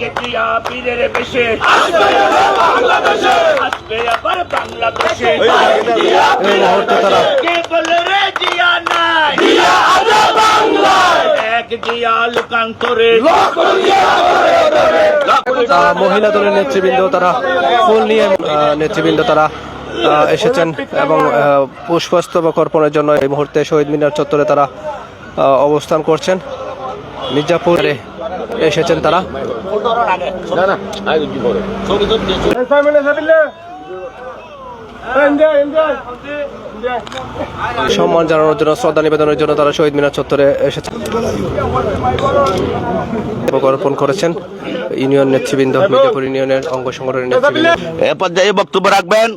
কেতিয়া পীরের বেশে। বাংলাদেশে। বাংলাদেশে লোকান্তরে মহিলা দলের নেতৃবৃন্দ তারা ফুল নিয়ে নেতৃবৃন্দ তারা আহ, এসেছেন এবং পুষ্পস্তবক অর্পণের জন্য এই মুহূর্তে শহীদ মিনার চত্বরে তারা অবস্থান করছেন। মির্জাপুরে এসেছেন তারা। সম্মান জানানোর জন্য শ্রদ্ধা নিবেদনের জন্য তারা শহীদ মিনার চত্বরে এসেছেন অর্পণ করেছেন ইউনিয়ন নেতৃবৃন্দ মির্জাপুর ইউনিয়নের অঙ্গ সংগঠনের নেতৃবৃন্দ। এ পর্যায়ে বক্তব্য রাখবেন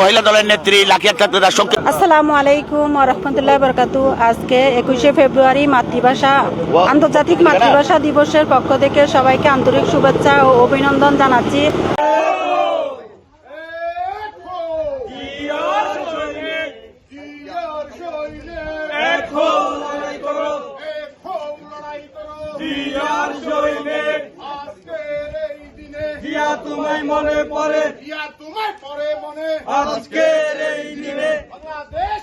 মহিলা দলের নেত্রী লাখিয়া ছাত্ররা সংক্ষেপ আসসালামু আলাইকুম রহমতুল্লাহ বরকাতু। আজকে একুশে ফেব্রুয়ারি মাতৃভাষা আন্তর্জাতিক মাতৃভাষা দিবসের পক্ষ থেকে সবাইকে আন্তরিক শুভেচ্ছা ও অভিনন্দন জানাচ্ছি। দিয়া তোমায় মনে পড়ে। জিয়া তোমায় পড়ে মনে। আজকের এই দিনে। বাংলাদেশ